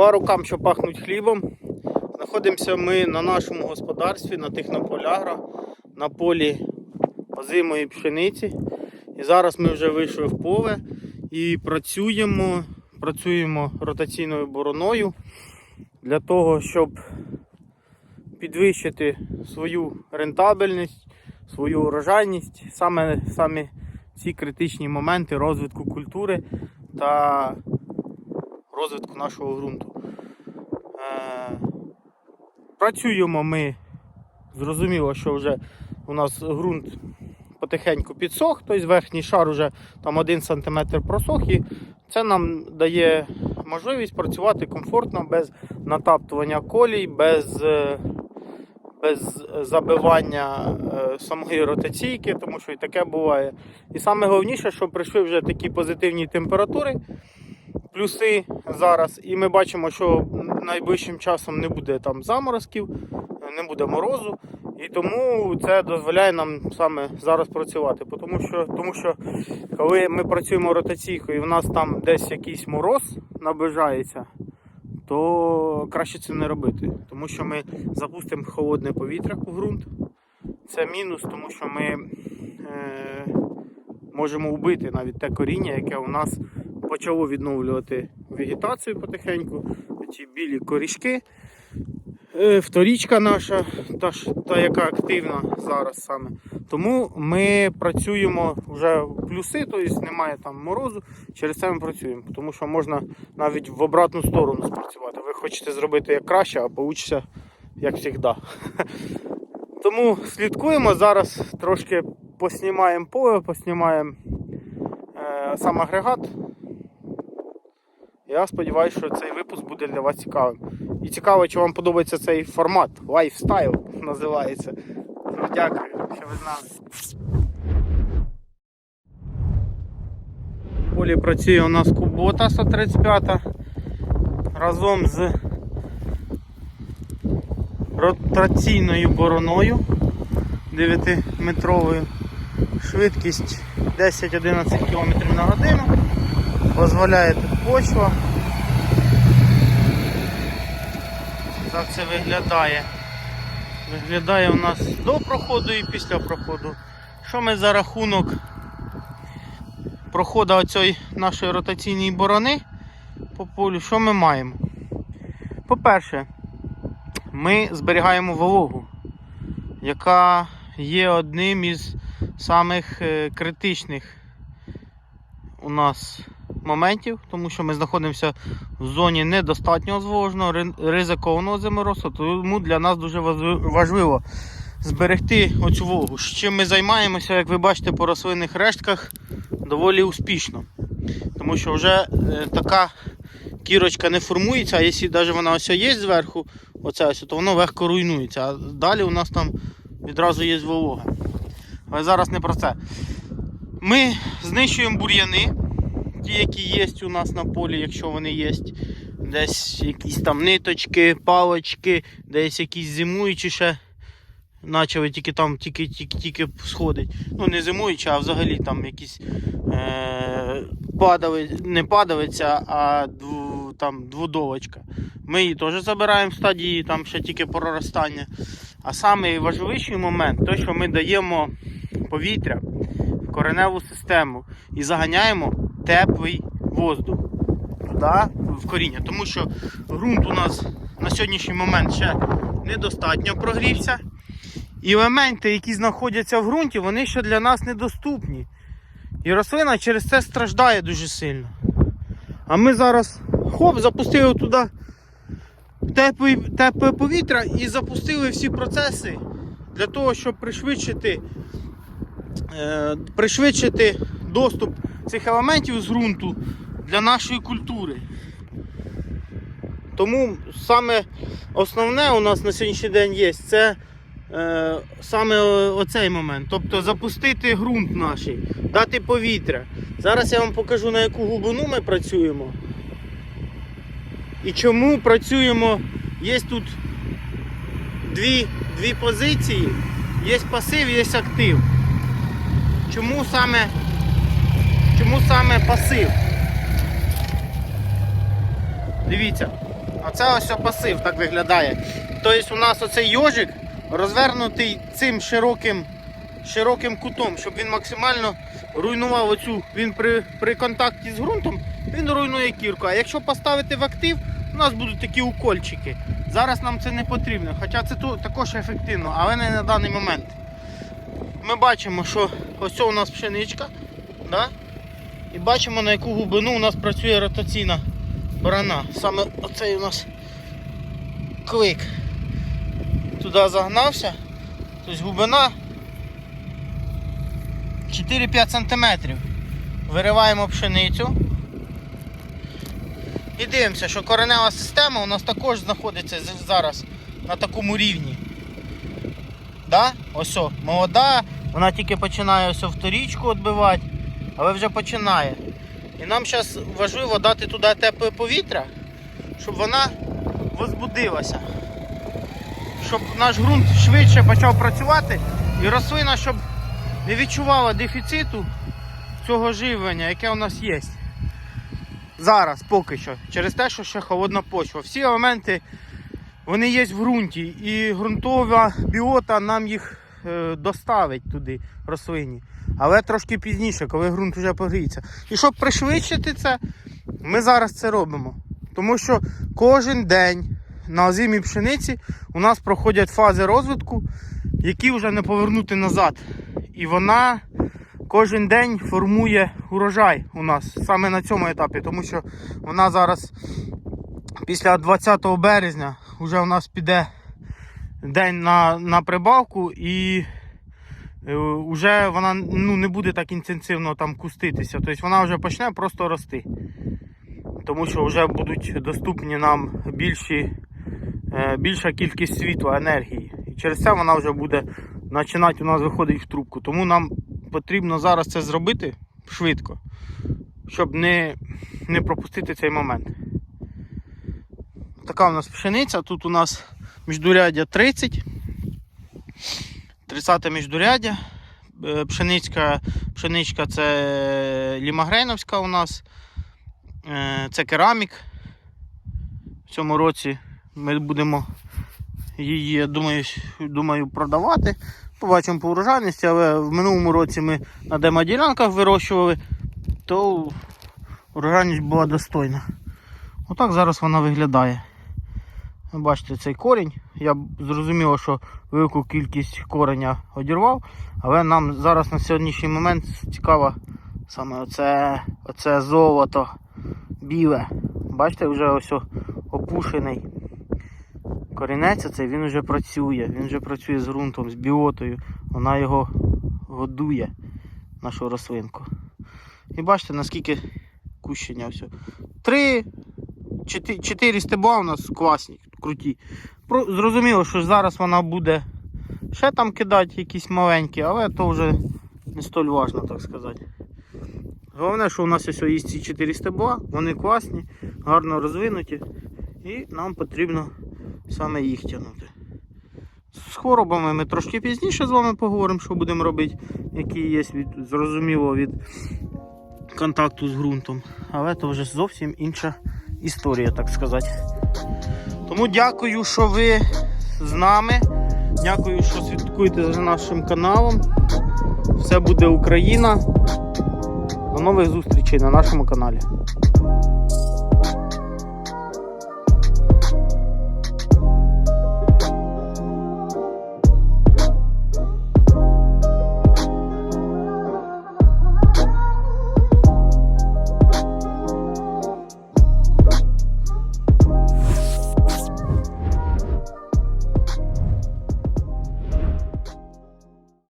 По рукам, що пахнуть хлібом. Знаходимося ми на нашому господарстві, на Технополягра, на полі озимої пшениці. І зараз ми вже вийшли в поле і працюємо, працюємо ротаційною бороною для того, щоб підвищити свою рентабельність, свою урожайність, саме, саме ці критичні моменти розвитку культури та розвитку нашого ґрунту. Е, працюємо ми, зрозуміло, що вже у нас ґрунт потихеньку підсох, тобто верхній шар вже там 1 см просох, і це нам дає можливість працювати комфортно, без натаптування колій, без, е, без забивання е, самої ротаційки, тому що і таке буває. І саме головніше, що прийшли вже такі позитивні температури, плюси зараз, і ми бачимо, що найближчим часом не буде там заморозків, не буде морозу. І тому це дозволяє нам саме зараз працювати. Тому що, тому що коли ми працюємо ротаційкою і в нас там десь якийсь мороз наближається, то краще це не робити. Тому що ми запустимо холодне повітря у ґрунт. Це мінус, тому що ми е, можемо вбити навіть те коріння, яке у нас почало відновлювати вегетацію потихеньку. Ці білі корішки. Е, Вторічка наша, та, та яка активна зараз саме. Тому ми працюємо вже в плюси, тобто немає там морозу. Через це ми працюємо, тому що можна навіть в обратну сторону спрацювати. Ви хочете зробити як краще, а вийде як завжди. Тому слідкуємо зараз, трошки поснімаємо поле, поснімаємо е, сам агрегат. Я сподіваюся, що цей випуск буде для вас цікавим. І цікаво, чи вам подобається цей формат. Лайфстайл називається. Тому Дякую, що ви з нами. В полі працює у нас Кубота 135 разом з ротаційною бороною 9-метровою. Швидкість 10-11 км на годину. Дозволяє тут почва. Так це виглядає. Виглядає у нас до проходу і після проходу. Що ми за рахунок проходу оцієї нашої ротаційної борони по полю, що ми маємо? По-перше, ми зберігаємо вологу, яка є одним із самих е, критичних у нас моментів, тому що ми знаходимося в зоні недостатньо зволоженого, ри- ризикованого зиморосу, тому для нас дуже важливо зберегти оцю вологу. Чим ми займаємося, як ви бачите, по рослинних рештках доволі успішно. Тому що вже е, така кірочка не формується, а якщо навіть вона ось є зверху, оце ось, то воно легко руйнується. А далі у нас там відразу є волога. Але зараз не про це. Ми знищуємо бур'яни, ті, які є у нас на полі, якщо вони є. Десь якісь там ниточки, палочки, десь якісь зимуючі ще. Почали тільки там тільки, тільки, тільки сходить. Ну не зимуючі, а взагалі там якісь е, падали, не падавиця, а дву, там двудовочка. Ми її теж забираємо в стадії там ще тільки проростання. А найважливіший момент той, що ми даємо повітря в кореневу систему і заганяємо теплий воздух туди, в коріння. Тому що ґрунт у нас на сьогоднішній момент ще недостатньо прогрівся. І елементи, які знаходяться в ґрунті, вони ще для нас недоступні. І рослина через це страждає дуже сильно. А ми зараз хоп, запустили туди тепле, тепле повітря і запустили всі процеси для того, щоб пришвидшити, е, пришвидшити доступ цих елементів з ґрунту для нашої культури. Тому саме основне у нас на сьогоднішній день є це е, саме оцей момент. Тобто запустити ґрунт наш, дати повітря. Зараз я вам покажу на яку глибину ми працюємо. І чому працюємо. Є тут дві, дві позиції. Є пасив, є актив. Чому саме, чому саме пасив? Дивіться, Оце ось пасив так виглядає. Тобто у нас оцей йожик розвернутий цим широким, широким кутом, щоб він максимально руйнував оцю. Він при, при контакті з ґрунтом він руйнує кірку. А якщо поставити в актив, у нас будуть такі укольчики. Зараз нам це не потрібно, хоча це також ефективно, але не на даний момент. Ми бачимо, що ось у нас пшеничка. Да? І бачимо на яку глибину у нас працює ротаційна борона. Саме оцей у нас клик. Туди загнався. Тобто глибина 4-5 см. Вириваємо пшеницю. І дивимося, що коренева система у нас також знаходиться зараз на такому рівні. Да? Ось о, молода, вона тільки починає ось вторічку відбивати, але вже починає. І нам зараз важливо дати туди тепле повітря, щоб вона возбудилася. Щоб наш ґрунт швидше почав працювати і рослина, щоб не відчувала дефіциту цього живлення, яке у нас є. Зараз поки що, через те, що ще холодна почва. Всі елементи вони є в ґрунті, і ґрунтова біота нам їх е, доставить туди рослині. Але трошки пізніше, коли ґрунт вже погріється. І щоб пришвидшити це, ми зараз це робимо. Тому що кожен день на озимій пшениці у нас проходять фази розвитку, які вже не повернути назад. І вона кожен день формує урожай у нас саме на цьому етапі, тому що вона зараз після 20 березня вже у нас піде день на, на прибавку і вже вона ну, не буде так інтенсивно там куститися. Тобто вона вже почне просто рости. Тому що вже будуть доступні нам більші, е, більша кількість світла, енергії. І через це вона вже буде починати у нас виходити в трубку. Тому нам потрібно зараз це зробити швидко, щоб не, не пропустити цей момент. Така у нас пшениця. Тут у нас міждуряддя 30. 30 міждуряддя. Е, Пшеницька, пшеничка це лімагрейновська у нас. Е, Це керамік. В цьому році ми будемо її, думаю, думаю, продавати. Побачимо по урожайності, але в минулому році ми на демоділянках вирощували, то урожайність була достойна. Отак зараз вона виглядає. Бачите цей корінь. Я зрозуміло, що велику кількість кореня одірвав, але нам зараз на сьогоднішній момент цікаво саме оце, оце золото біле. Бачите, вже ось опушений корінець оцей, він вже працює, він вже працює з ґрунтом, з біотою, вона його годує, нашу рослинку. І бачите, наскільки кущення все. Три, чотири стебла у нас класні, круті. Зрозуміло, що зараз вона буде ще там кидати якісь маленькі, але то вже не столь важно, так сказати. Головне, що у нас ось є ці чотири стебла, вони класні, гарно розвинуті, і нам потрібно саме їх тягнути. З хворобами ми трошки пізніше з вами поговоримо, що будемо робити, які є від, зрозуміло від контакту з ґрунтом. Але це вже зовсім інша історія, так сказати. Тому дякую, що ви з нами. Дякую, що слідкуєте за нашим каналом. Все буде Україна. До нових зустрічей на нашому каналі.